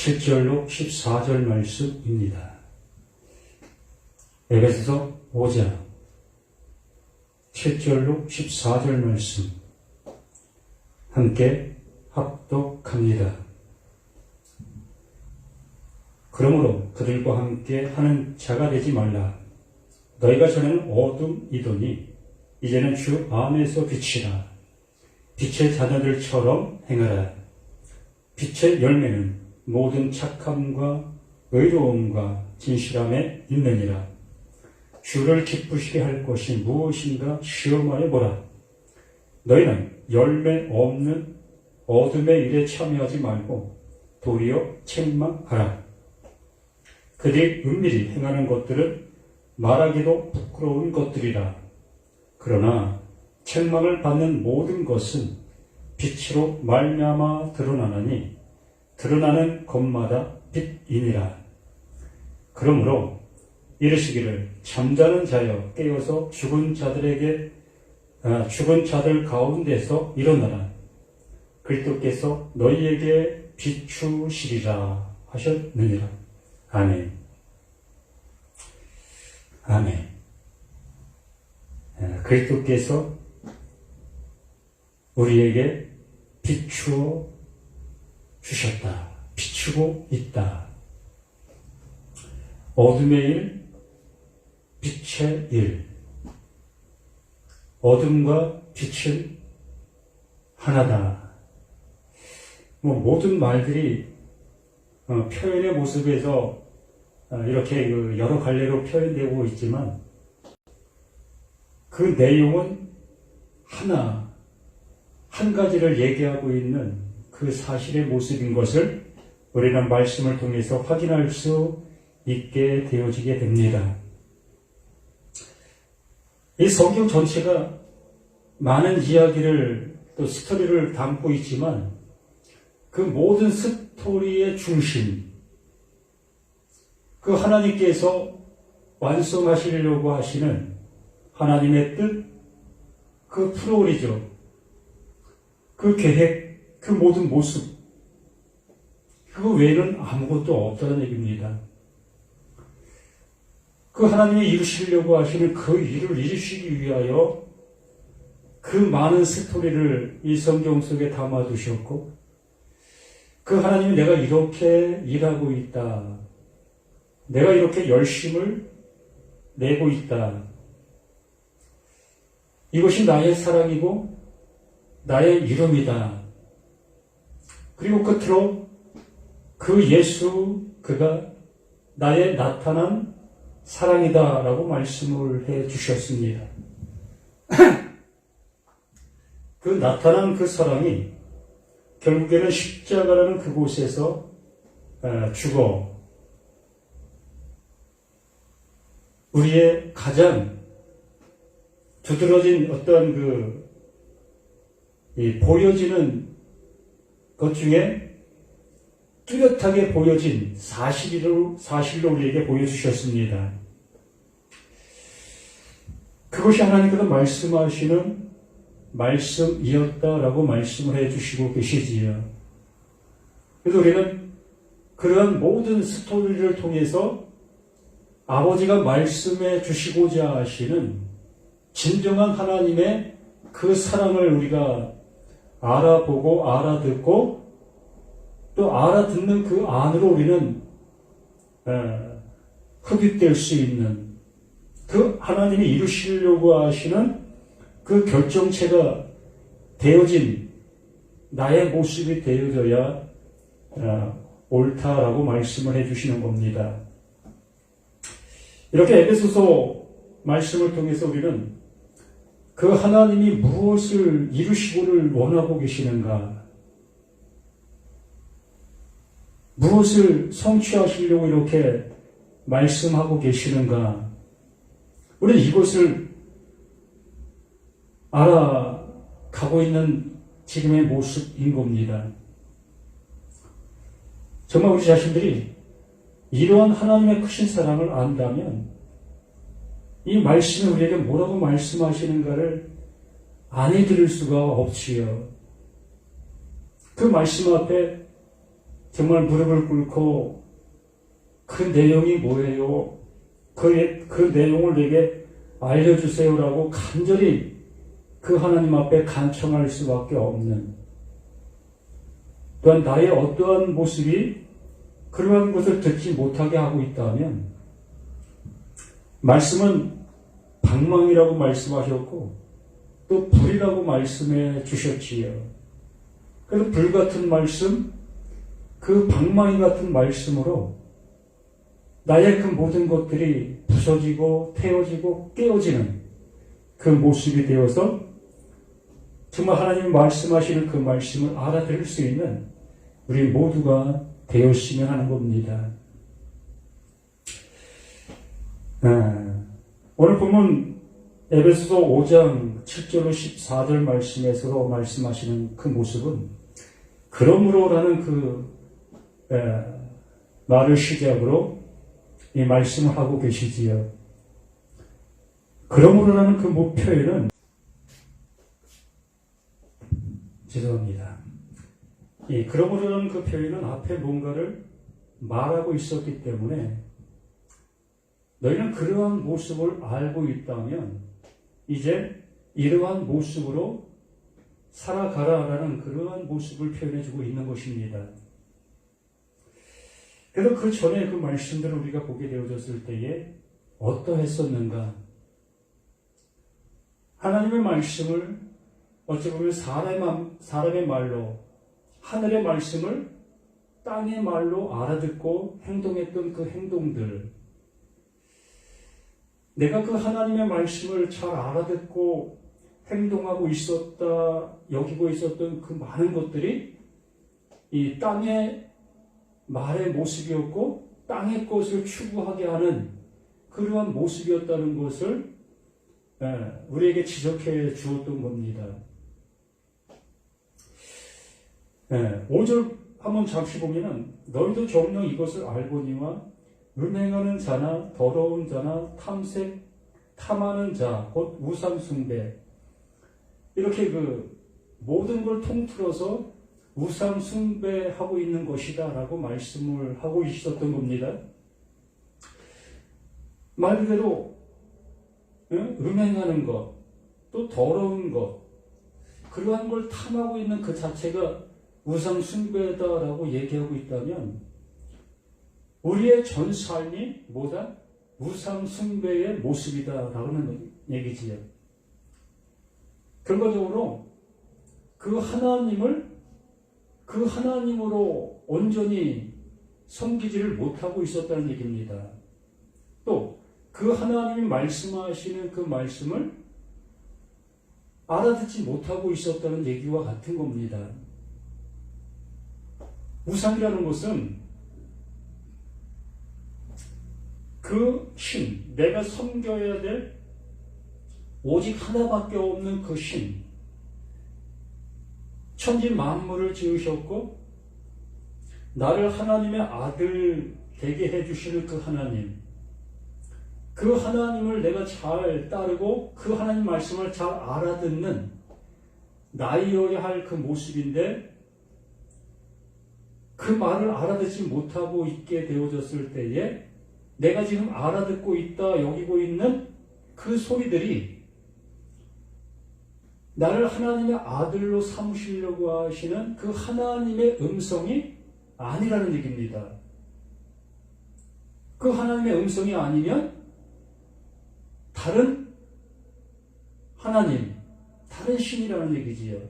7절로 14절 말씀입니다. 에베소서 5장 7절로 14절 말씀 함께 합독합니다. 그러므로 그들과 함께 하는 자가 되지 말라. 너희가 전에는 어둠이더니 이제는 주 안에서 빛이라. 빛의 자녀들처럼 행하라. 빛의 열매는 모든 착함과 의로움과 진실함에 있느니라. 주를 기쁘시게 할 것이 무엇인가 시험하여 보라. 너희는 열매 없는 어둠의 일에 참여하지 말고 도리어 책망하라. 그들이 은밀히 행하는 것들은 말하기도 부끄러운 것들이라. 그러나 책망을 받는 모든 것은 빛으로 말미암아 드러나나니 드러나는 것마다 빛이니라. 그러므로 이르시기를 잠자는 자여 깨어서 죽은 자들에게 아, 죽은 자들 가운데서 일어나라. 그리스도께서 너희에게 비추시리라 하셨느니라. 아멘. 아멘. 아, 그리스도께서 우리에게 비추어 주셨다. 비추고 있다. 어둠의 일, 빛의 일. 어둠과 빛은 하나다. 뭐 모든 말들이 어, 표현의 모습에서 어, 이렇게 그 여러 갈래로 표현되고 있지만 그 내용은 하나, 한 가지를 얘기하고 있는 그 사실의 모습인 것을 우리는 말씀을 통해서 확인할 수 있게 되어지게 됩니다. 이 성경 전체가 많은 이야기를 또 스토리를 담고 있지만 그 모든 스토리의 중심, 그 하나님께서 완성하시려고 하시는 하나님의 뜻, 그 프로그리죠. 그 계획, 그 모든 모습, 그 외에는 아무것도 없다는 얘기입니다. 그 하나님이 이루시려고 하시는 그 일을 이루시기 위하여 그 많은 스토리를 이 성경 속에 담아 두셨고, 그 하나님이 내가 이렇게 일하고 있다. 내가 이렇게 열심을 내고 있다. 이것이 나의 사랑이고, 나의 이름이다. 그리고 끝으로 그 예수, 그가 나의 나타난 사랑이다라고 말씀을 해 주셨습니다. 그 나타난 그 사랑이 결국에는 십자가라는 그곳에서 어, 죽어 우리의 가장 두드러진 어떤 그 보여지는 것 중에 뚜렷하게 보여진 사실로, 사실로 우리에게 보여주셨습니다. 그것이 하나님께서 말씀하시는 말씀이었다라고 말씀을 해주시고 계시지요. 그래서 우리는 그러한 모든 스토리를 통해서 아버지가 말씀해 주시고자 하시는 진정한 하나님의 그 사랑을 우리가 알아보고 알아듣고 또 알아듣는 그 안으로 우리는 흡입될 수 있는 그 하나님이 이루시려고 하시는 그 결정체가 되어진 나의 모습이 되어져야 옳다라고 말씀을 해주시는 겁니다. 이렇게 에베소서 말씀을 통해서 우리는 그 하나님이 무엇을 이루시고를 원하고 계시는가, 무엇을 성취하시려고 이렇게 말씀하고 계시는가? 우리는 이것을 알아가고 있는 지금의 모습인 겁니다. 정말 우리 자신들이 이러한 하나님의 크신 사랑을 안다면 이 말씀이 우리에게 뭐라고 말씀하시는가를 아니 들을 수가 없지요. 그 말씀 앞에 정말 무릎을 꿇고 그 내용이 뭐예요? 그, 그 내용을 내게 알려주세요라고 간절히 그 하나님 앞에 간청할 수밖에 없는 또한 나의 어떠한 모습이 그러한 것을 듣지 못하게 하고 있다면 말씀은 방망이라고 말씀하셨고 또 불이라고 말씀해 주셨지요. 그래서 불 같은 말씀, 그 방망이 같은 말씀으로 나의 그 모든 것들이 부서지고 태워지고 깨어지는 그 모습이 되어서 정말 하나님 말씀하시는 그 말씀을 알아들을 수 있는 우리 모두가 되었으면 하는 겁니다. 아, 오늘 보면 에베소서 5장 7절로 14절 말씀에서 말씀하시는 그 모습은 그러므로라는 그 에, 말을 시작으로 이 말씀을 하고 계시지요. 그러므로라는 그 목표에는 죄송합니다. 이 그러므로라는 그 표현은 앞에 뭔가를 말하고 있었기 때문에 너희는 그러한 모습을 알고 있다면 이제 이러한 모습으로 살아가라라는 그러한 모습을 표현해주고 있는 것입니다. 그래서 그 전에 그 말씀들을 우리가 보게 되어졌을 때에 어떠했었는가? 하나님의 말씀을 어찌 보면 사람의, 사람의 말로 하늘의 말씀을 땅의 말로 알아듣고 행동했던 그 행동들, 내가 그 하나님의 말씀을 잘 알아듣고 행동하고 있었다, 여기고 있었던 그 많은 것들이 이 땅의 말의 모습이었고 땅의 것을 추구하게 하는 그러한 모습이었다는 것을 예, 우리에게 지적해 주었던 겁니다. 5절 한번 잠시 보면은 너희도 정녕 이것을 알거니와 음행하는 자나 더러운 자나 탐색 탐하는 자 곧 우상 숭배 이렇게 그 모든 걸 통틀어서 우상 숭배하고 있는 것이다 라고 말씀을 하고 있었던 겁니다. 말 그대로 음행하는 것, 또 더러운 것, 그러한 걸 탐하고 있는 그 자체가 우상 숭배다라고 얘기하고 있다면 우리의 전 삶이 뭐다? 우상 숭배의 모습이다라는 얘기지요. 결과적으로 그 하나님을 그 하나님으로 온전히 섬기지를 못하고 있었다는 얘기입니다. 또 그 하나님이 말씀하시는 그 말씀을 알아듣지 못하고 있었다는 얘기와 같은 겁니다. 우상이라는 것은 그 신, 내가 섬겨야 될 오직 하나밖에 없는 그 신, 천지 만물을 지으셨고, 나를 하나님의 아들 되게 해주시는 그 하나님, 그 하나님을 내가 잘 따르고 그 하나님 말씀을 잘 알아듣는 나이어야 할 그 모습인데, 그 말을 알아듣지 못하고 있게 되어졌을 때에 내가 지금 알아듣고 있다, 여기고 있는 그 소리들이 나를 하나님의 아들로 삼으시려고 하시는 그 하나님의 음성이 아니라는 얘기입니다. 그 하나님의 음성이 아니면 다른 하나님, 다른 신이라는 얘기지요.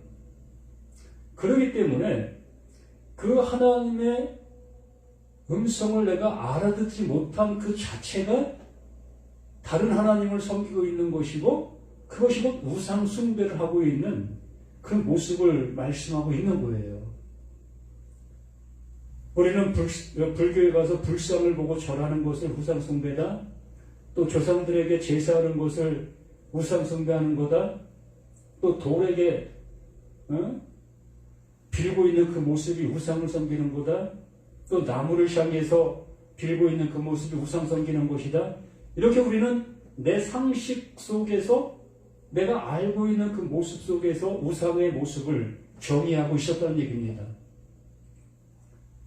그렇기 때문에 그 하나님의 음성을 내가 알아듣지 못한 그 자체가 다른 하나님을 섬기고 있는 것이고 그것이 곧 우상 숭배를 하고 있는 그 모습을 말씀하고 있는 거예요. 우리는 불, 불교에 가서 불상을 보고 절하는 것을 우상 숭배다. 또 조상들에게 제사하는 것을 우상 숭배하는 거다. 또 돌에게 어? 빌고 있는 그 모습이 우상을 섬기는 거다. 또 나무를 향해서 빌고 있는 그 모습이 우상 섬기는 것이다. 이렇게 우리는 내 상식 속에서 내가 알고 있는 그 모습 속에서 우상의 모습을 정의하고 있었다는 얘기입니다.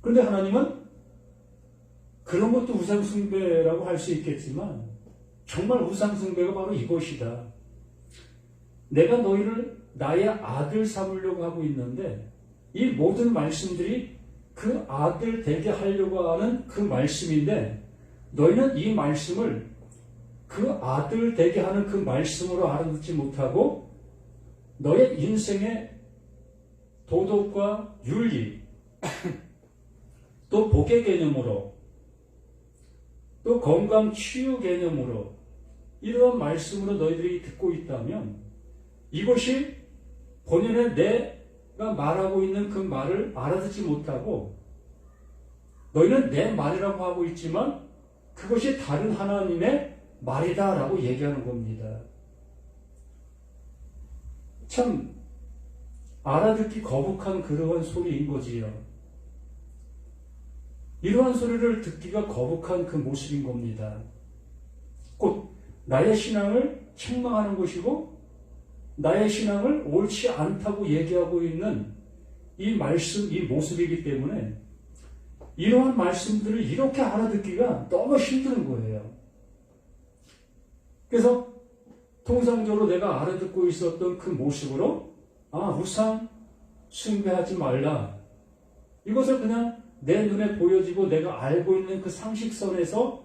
그런데 하나님은 그런 것도 우상숭배라고 할 수 있겠지만 정말 우상숭배가 바로 이것이다. 내가 너희를 나의 아들 삼으려고 하고 있는데 이 모든 말씀들이 그 아들 되게 하려고 하는 그 말씀인데 너희는 이 말씀을 그 아들 되게 하는 그 말씀으로 알아듣지 못하고 너의 인생의 도덕과 윤리 또 복의 개념으로 또 건강 치유 개념으로 이러한 말씀으로 너희들이 듣고 있다면 이것이 본연의 내가 말하고 있는 그 말을 알아듣지 못하고 너희는 내 말이라고 하고 있지만 그것이 다른 하나님의 말이다 라고 얘기하는 겁니다. 참 알아듣기 거북한 그러한 소리인 거지요. 이러한 소리를 듣기가 거북한 그 모습인 겁니다. 곧 나의 신앙을 책망하는 것이고 나의 신앙을 옳지 않다고 얘기하고 있는 이 말씀, 이 모습이기 때문에 이러한 말씀들을 이렇게 알아듣기가 너무 힘든 거예요. 그래서 통상적으로 내가 알아듣고 있었던 그 모습으로 아, 우상 숭배하지 말라. 이것을 그냥 내 눈에 보여지고 내가 알고 있는 그 상식선에서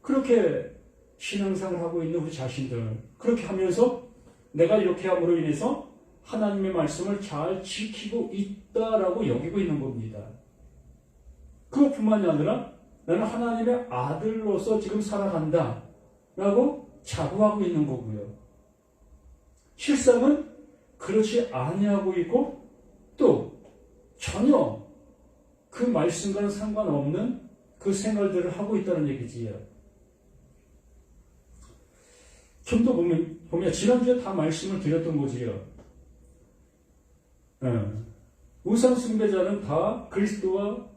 그렇게 신앙생활 하고 있는 우리 자신들 그렇게 하면서 내가 이렇게 함으로 인해서 하나님의 말씀을 잘 지키고 있다라고 여기고 있는 겁니다. 그것뿐만이 아니라 나는 하나님의 아들로서 지금 살아간다 라고 자부하고 있는 거고요. 실상은 그렇지 아니하고 있고 또 전혀 그 말씀과는 상관없는 그 생활들을 하고 있다는 얘기지요. 좀 더 보면, 보면, 지난주에 다 말씀을 드렸던 거지요. 예. 우상 숭배자는 다 그리스도와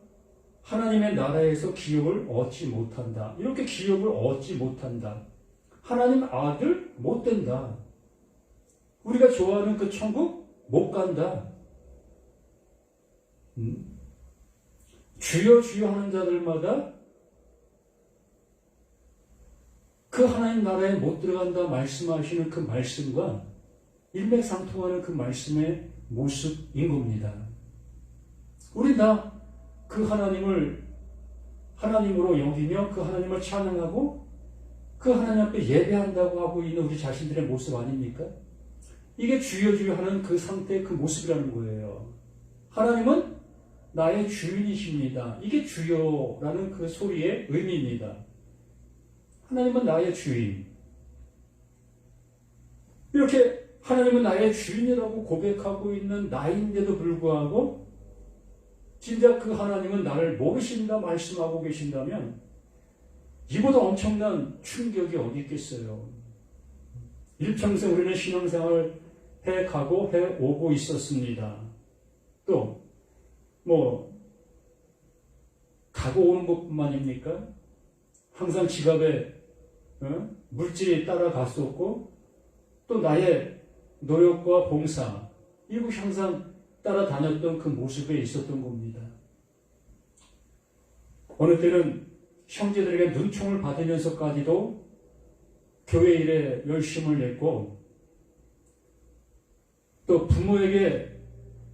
하나님의 나라에서 기업을 얻지 못한다. 이렇게 기업을 얻지 못한다. 하나님 아들 못 된다. 우리가 좋아하는 그 천국 못 간다. 음? 주여 주여 하는 자들마다 그 하나님 나라에 못 들어간다 말씀하시는 그 말씀과 일맥상통하는 그 말씀의 모습인 겁니다. 우리 다 그 하나님을 하나님으로 여기며 그 하나님을 찬양하고 그 하나님 앞에 예배한다고 하고 있는 우리 자신들의 모습 아닙니까? 이게 주여 주여 하는 그 상태의 그 모습이라는 거예요. 하나님은 나의 주인이십니다. 이게 주여라는 그 소리의 의미입니다. 하나님은 나의 주인. 이렇게 하나님은 나의 주인이라고 고백하고 있는 나인데도 불구하고 진짜 그 하나님은 나를 모르신다 말씀하고 계신다면 이보다 엄청난 충격이 어디 있겠어요. 일평생 우리는 신앙생활 해 가고 해 오고 있었습니다. 또, 뭐, 가고 오는 것뿐만입니까? 항상 지갑에 어? 물질이 따라갔었고, 또 나의 노력과 봉사, 이것 항상 따라다녔던 그 모습에 있었던 겁니다. 어느 때는 형제들에게 눈총을 받으면서까지도 교회 일에 열심을 냈고, 또 부모에게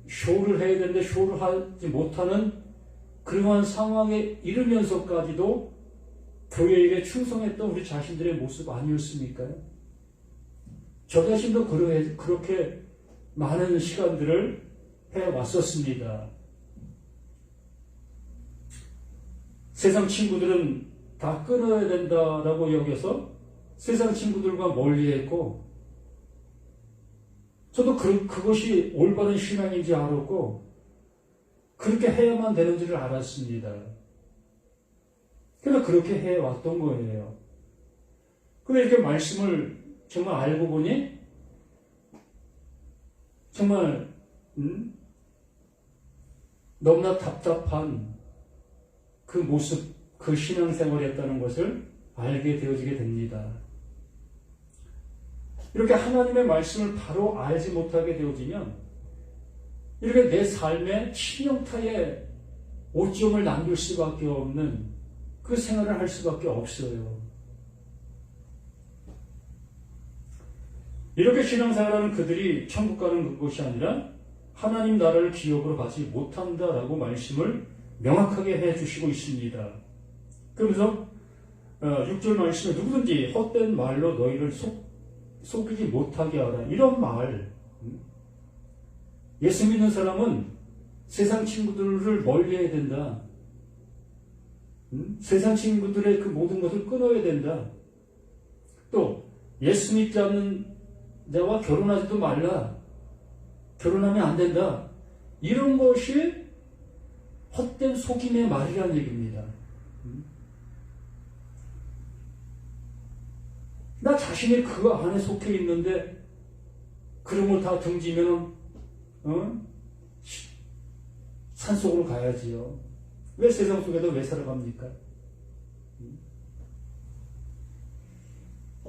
쇼를 해야 되는데 쇼를 하지 못하는 그러한 상황에 이르면서까지도 교회 일에 충성했던 우리 자신들의 모습 아니었습니까? 저 자신도 그렇게 많은 시간들을 해왔었습니다. 세상 친구들은 다 끊어야 된다라고 여겨서 세상 친구들과 멀리했고, 저도 그, 그것이 올바른 신앙인지 알았고, 그렇게 해야만 되는지를 알았습니다. 그래서 그렇게 해왔던 거예요. 근데 이렇게 말씀을 정말 알고 보니, 정말, 음? 너무나 답답한 그 모습, 그 신앙생활이었다는 것을 알게 되어지게 됩니다. 이렇게 하나님의 말씀을 바로 알지 못하게 되어지면 이렇게 내 삶의 신용타에 오점을 남길 수밖에 없는 그 생활을 할 수밖에 없어요. 이렇게 신앙생활하는 그들이 천국 가는 그것이 아니라 하나님 나라를 기업으로 받지 못한다라고 말씀을 명확하게 해주시고 있습니다. 그러면서 6절 말씀에 누구든지 헛된 말로 너희를 속, 속이지 못하게 하라. 이런 말. 음? 예수 믿는 사람은 세상 친구들을 멀리 해야 된다. 음? 세상 친구들의 그 모든 것을 끊어야 된다. 또 예수 믿지 않는 자와 결혼하지도 말라. 결혼하면 안 된다. 이런 것이 헛된 속임의 말이라는 얘기입니다. 음? 나 자신이 그 안에 속해 있는데 그런 걸 다 등지면 어? 산속으로 가야지요. 왜 세상 속에도 왜 살아갑니까? 음?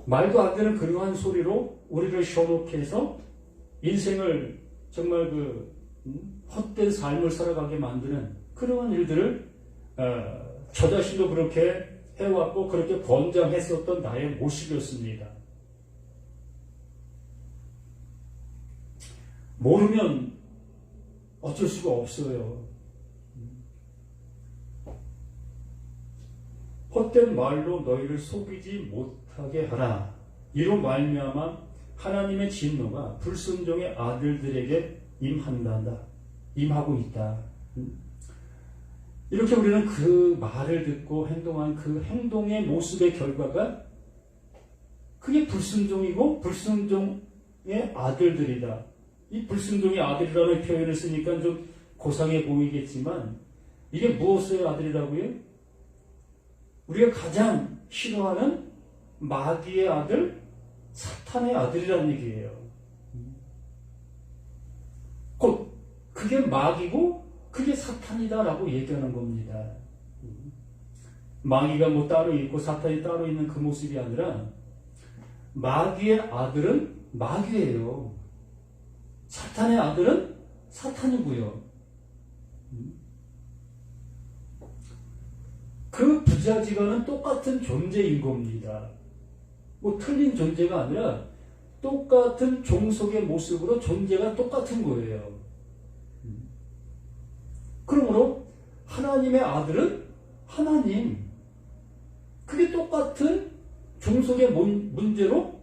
말도 안 되는 그러한 소리로 우리를 시원케 해서 인생을 정말 그 음? 헛된 삶을 살아가게 만드는 그러한 일들을 어, 저 자신도 그렇게 해왔고 그렇게 권장했었던 나의 모습이었습니다. 모르면 어쩔 수가 없어요. 헛된 말로 너희를 속이지 못하게 하라. 이로 말미암아 하나님의 진노가 불순종의 아들들에게 임한다. 임하고 있다. 이렇게 우리는 그 말을 듣고 행동한 그 행동의 모습의 결과가 그게 불순종이고 불순종의 아들들이다. 이 불순종의 아들이라는 표현을 쓰니까 좀 고상해 보이겠지만 이게 무엇의 아들이라고요? 우리가 가장 싫어하는 마귀의 아들, 사탄의 아들이라는 얘기예요. 곧 그게 마귀고 그게 사탄이다라고 얘기하는 겁니다. 마귀가 뭐 따로 있고 사탄이 따로 있는 그 모습이 아니라 마귀의 아들은 마귀예요. 사탄의 아들은 사탄이고요. 그 부자지간은 똑같은 존재인 겁니다. 뭐 틀린 존재가 아니라 똑같은 종속의 모습으로 존재가 똑같은 거예요. 그러므로 하나님의 아들은 하나님. 그게 똑같은 종속의 문제로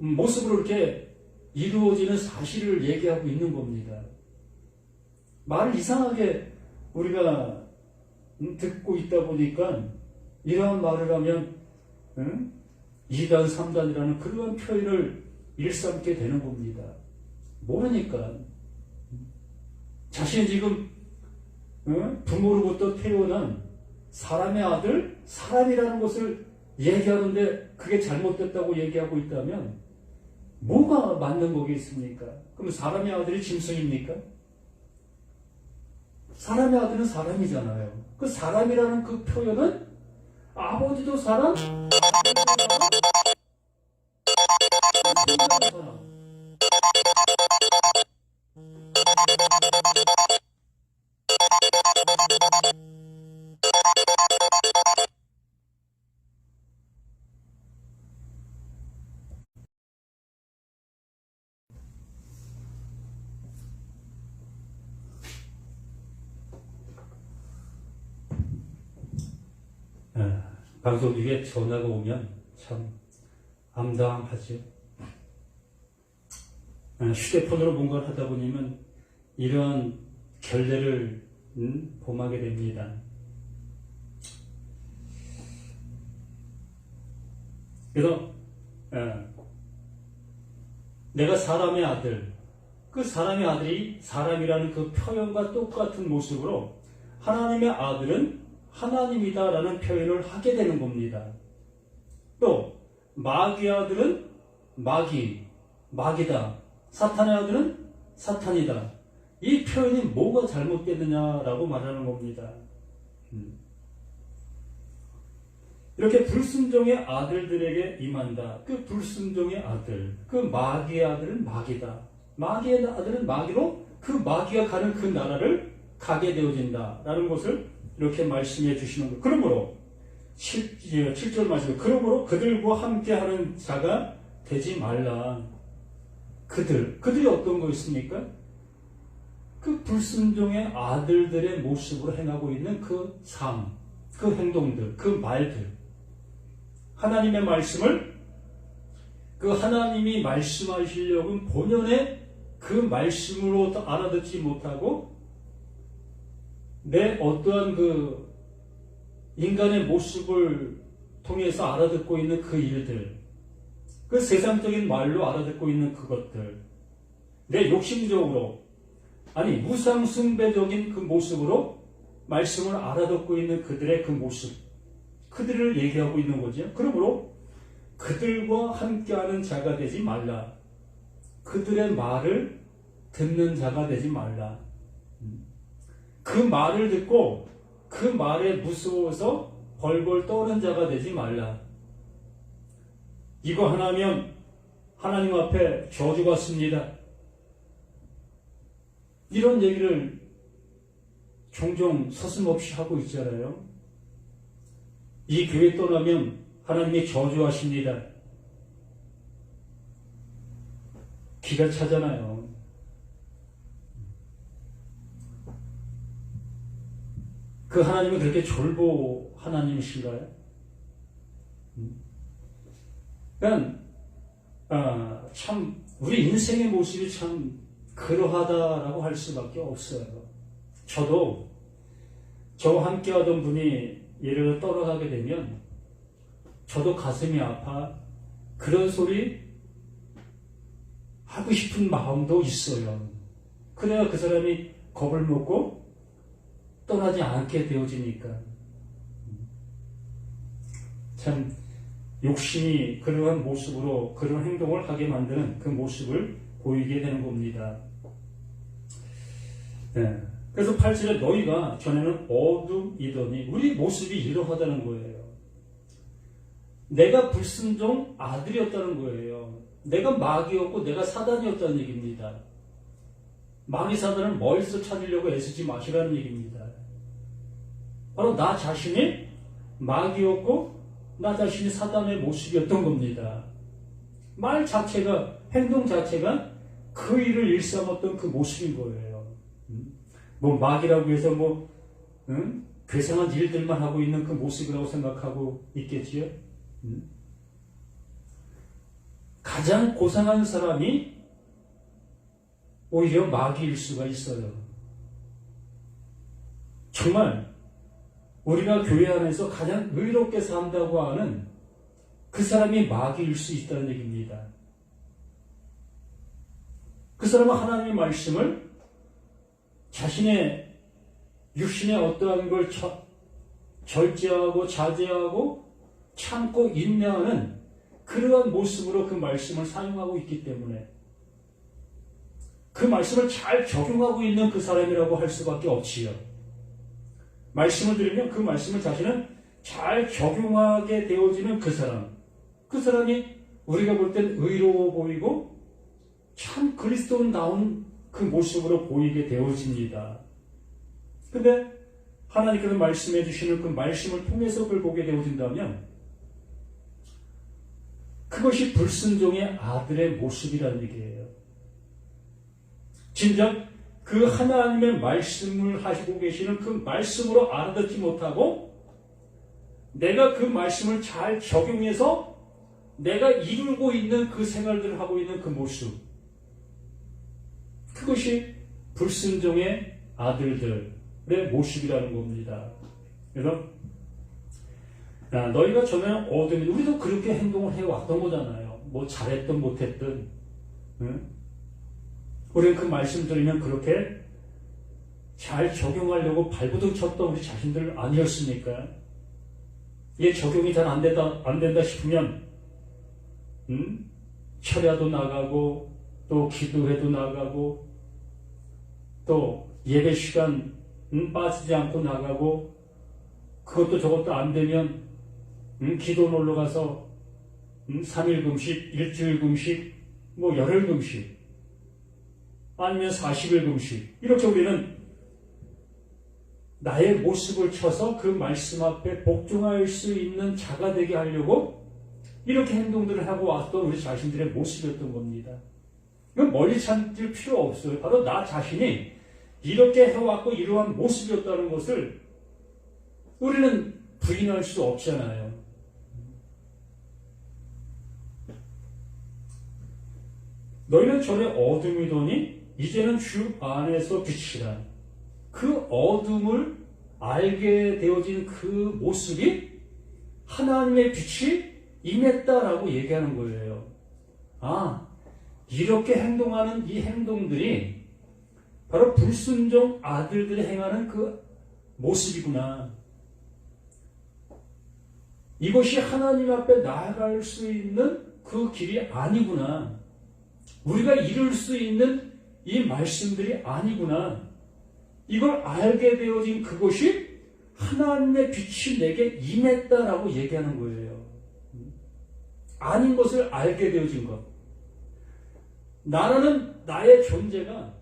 음, 모습으로 이렇게 이루어지는 사실을 얘기하고 있는 겁니다. 말을 이상하게 우리가 음, 듣고 있다 보니까 이러한 말을 하면 응? 2단, 3단이라는 그러한 표현을 일삼게 되는 겁니다. 모르니까 자신이 지금 응? 부모로부터 태어난 사람의 아들, 사람이라는 것을 얘기하는데 그게 잘못됐다고 얘기하고 있다면 뭐가 맞는 거겠습니까? 그럼 사람의 아들이 짐승입니까? 사람의 아들은 사람이잖아요. 그 사람이라는 그 표현은 아버지도 사람, 예, 방송 중에 전화가 오면 참 암담하죠. 예, 휴대폰으로 뭔가를 하다 보면 이런 결례를 음, 범하게 됩니다. 그래서 예, 내가 사람의 아들, 그 사람의 아들이 사람이라는 그 표현과 똑같은 모습으로 하나님의 아들은 하나님이다라는 표현을 하게 되는 겁니다. 또 마귀의 아들은 마귀, 마귀다. 사탄의 아들은 사탄이다. 이 표현이 뭐가 잘못됐느냐라고 말하는 겁니다. 음. 이렇게 불순종의 아들들에게 임한다. 그 불순종의 아들, 그 마귀의 아들은 마귀다. 마귀의 아들은 마귀로 그 마귀가 가는 그 나라를 가게 되어진다라는 것을 이렇게 말씀해 주시는 거예요. 그러므로 7, 7절 말씀 그러므로 그들과 함께하는 자가 되지 말라. 그들 그들이 어떤 거였습니까? 그 불순종의 아들들의 모습으로 행하고 있는 그 삶, 그 행동들, 그 말들. 하나님의 말씀을 그 하나님이 말씀하시려고 본연의 그 말씀으로 알아듣지 못하고 내 어떠한 그 인간의 모습을 통해서 알아듣고 있는 그 일들, 그 세상적인 말로 알아듣고 있는 그것들, 내 욕심적으로, 아니, 무상숭배적인 그 모습으로 말씀을 알아듣고 있는 그들의 그 모습, 그들을 얘기하고 있는 거죠. 그러므로 그들과 함께하는 자가 되지 말라. 그들의 말을 듣는 자가 되지 말라. 그 말을 듣고 그 말에 무서워서 벌벌 떠는 자가 되지 말라. 이거 하나면 하나님 앞에 저주가 씁니다. 이런 얘기를 종종 서슴없이 하고 있잖아요. 이 교회 떠나면 하나님이 저주하십니다. 기가 차잖아요. 그 하나님은 그렇게 졸보 하나님이신가요? 그러니까 아, 참 우리 인생의 모습이 참 그러하다라고 할 수밖에 없어요. 저도 저와 함께 하던 분이 예를 들어 떠나가게 되면 저도 가슴이 아파 그런 소리 하고 싶은 마음도 있어요. 그래야 그 사람이 겁을 먹고 떠나지 않게 되어지니까. 참, 욕심이 그러한 모습으로 그런 행동을 하게 만드는 그 모습을 보이게 되는 겁니다. 네. 그래서 8절에 너희가 전에는 어둠이더니 우리 모습이 이러하다는 거예요. 내가 불순종 아들이었다는 거예요. 내가 마귀였고 내가 사단이었다는 얘기입니다. 마귀 사단을 멀리서 찾으려고 애쓰지 마시라는 얘기입니다. 바로 나 자신이 마귀였고 나 자신이 사단의 모습이었던 겁니다. 말 자체가 행동 자체가 그 일을 일삼았던 그 모습인 거예요. 음? 뭐 마귀라고 해서 뭐 응? 괴상한 일들만 하고 있는 그 모습이라고 생각하고 있겠지요. 음? 가장 고상한 사람이 오히려 마귀일 수가 있어요. 정말 우리가 교회 안에서 가장 의롭게 산다고 하는 그 사람이 마귀일 수 있다는 얘기입니다. 그 사람은 하나님의 말씀을 자신의 육신의 어떠한 걸 절제하고 자제하고 참고 인내하는 그러한 모습으로 그 말씀을 사용하고 있기 때문에 그 말씀을 잘 적용하고 있는 그 사람이라고 할 수밖에 없지요. 말씀을 들으면 그 말씀을 자신은 잘 적용하게 되어지는 그 사람. 그 사람이 우리가 볼 땐 의로워 보이고 참 그리스도인다운 그 모습으로 보이게 되어집니다. 근데 하나님께서 말씀해 주시는 그 말씀을 통해서 그걸 보게 되어진다면 그것이 불순종의 아들의 모습이라는 얘기예요. 진작 그 하나님의 말씀을 하시고 계시는 그 말씀으로 알아듣지 못하고 내가 그 말씀을 잘 적용해서 내가 이루고 있는 그 생활들을 하고 있는 그 모습. 그것이 불순종의 아들들의 모습이라는 겁니다. 그래서 야, 너희가 전에 어둠이 우리도 그렇게 행동을 해왔던 거잖아요. 뭐 잘했든 못했든. 응? 우리는 그 말씀 들으면 그렇게 잘 적용하려고 발부둥 쳤던 우리 자신들 아니었습니까? 이게 적용이 잘 안 된다, 안 된다 싶으면, 음? 철야도 나가고, 또 기도회도 나가고, 또 예배 시간 음, 빠지지 않고 나가고, 그것도 저것도 안 되면, 음, 기도 놀러 가서, 음, 3일 금식, 일주일 금식, 뭐 열흘 금식, 아니면 40일 금식. 이렇게 우리는 나의 모습을 쳐서 그 말씀 앞에 복종할 수 있는 자가 되게 하려고 이렇게 행동들을 하고 왔던 우리 자신들의 모습이었던 겁니다. 이건 멀리 찾을 필요 없어요. 바로 나 자신이 이렇게 해왔고 이러한 모습이었다는 것을 우리는 부인할 수 없잖아요. 너희는 전에 어둠이더니 이제는 주 안에서 빛이라. 그 어둠을 알게 되어진 그 모습이 하나님의 빛이 임했다라고 얘기하는 거예요. 아, 이렇게 행동하는 이 행동들이 바로 불순종 아들들이 행하는 그 모습이구나. 이것이 하나님 앞에 나아갈 수 있는 그 길이 아니구나. 우리가 이룰 수 있는 이 말씀들이 아니구나. 이걸 알게 되어진 그것이 하나님의 빛이 내게 임했다라고 얘기하는 거예요. 아닌 것을 알게 되어진 것. 나라는 나의 존재가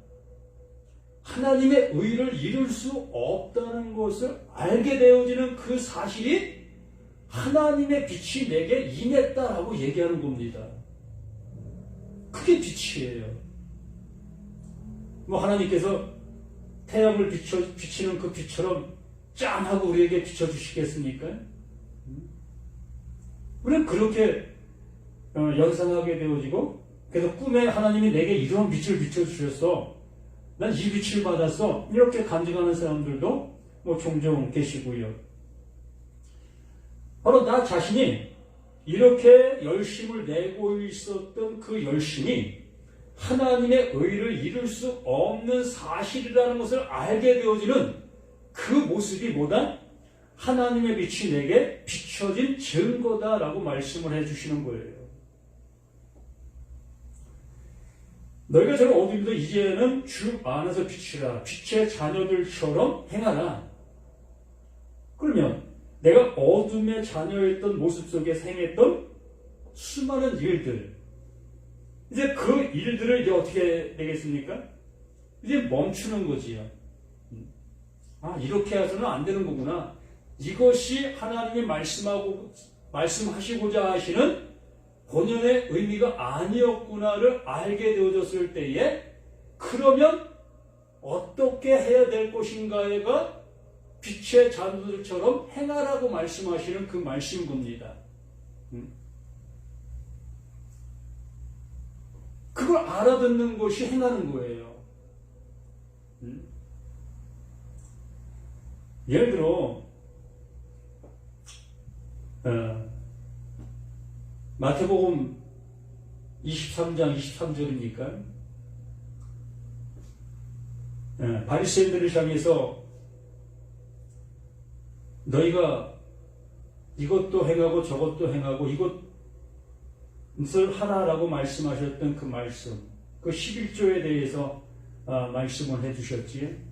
하나님의 의를 이룰 수 없다는 것을 알게 되어지는 그 사실이 하나님의 빛이 내게 임했다라고 얘기하는 겁니다. 그게 빛이에요. 뭐 하나님께서 태양을 비춰, 비치는 그 빛처럼 짠 하고 우리에게 비춰주시겠습니까? 우리는 그렇게 어, 연상하게 되어지고 그래서 꿈에 하나님이 내게 이런 빛을 비춰주셨어. 난 이 빛을 받았어. 이렇게 간증하는 사람들도 뭐 종종 계시고요. 바로 나 자신이 이렇게 열심을 내고 있었던 그 열심이 하나님의 의를 이룰 수 없는 사실이라는 것을 알게 되어지는 그 모습이 뭐다? 하나님의 빛이 내게 비춰진 증거다라고 말씀을 해주시는 거예요. 너희가 저는 어둠도 이제는 주 안에서 빛이라 빛의 자녀들처럼 행하라. 그러면 내가 어둠의 자녀였던 모습 속에 행했던 수많은 일들 이제 그 일들을 이제 어떻게 되겠습니까? 이제 멈추는 거지요. 아 이렇게 해서는 안 되는 거구나. 이것이 하나님이 말씀하고 말씀하시고자 하시는 본연의 의미가 아니었구나를 알게 되어졌을 때에 그러면 어떻게 해야 될 것인가가 빛의 자녀들처럼 행하라고 말씀하시는 그 말씀인 겁니다. 그걸 알아듣는 것이 행하는 거예요. 예를 들어, 어, 마태복음 23장 23절입니까? 예, 바리새인들을 향해서 너희가 이것도 행하고 저것도 행하고 이것 을 하나라고 말씀하셨던 그 말씀, 그 11조에 대해서 아, 말씀을 해주셨지.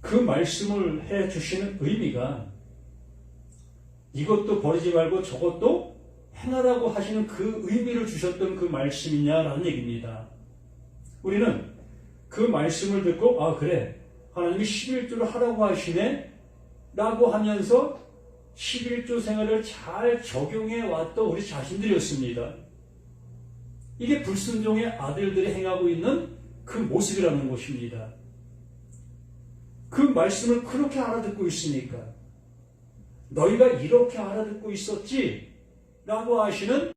그 말씀을 해주시는 의미가 이것도 버리지 말고 저것도 행하라고 하시는 그 의미를 주셨던 그 말씀이냐라는 얘기입니다. 우리는 그 말씀을 듣고 아 그래 하나님이 11조를 하라고 하시네 라고 하면서 11조 생활을 잘 적용해 왔던 우리 자신들이었습니다. 이게 불순종의 아들들이 행하고 있는 그 모습이라는 것입니다. 그 말씀을 그렇게 알아듣고 있으니까 너희가 이렇게 알아듣고 있었지? 라고 하시는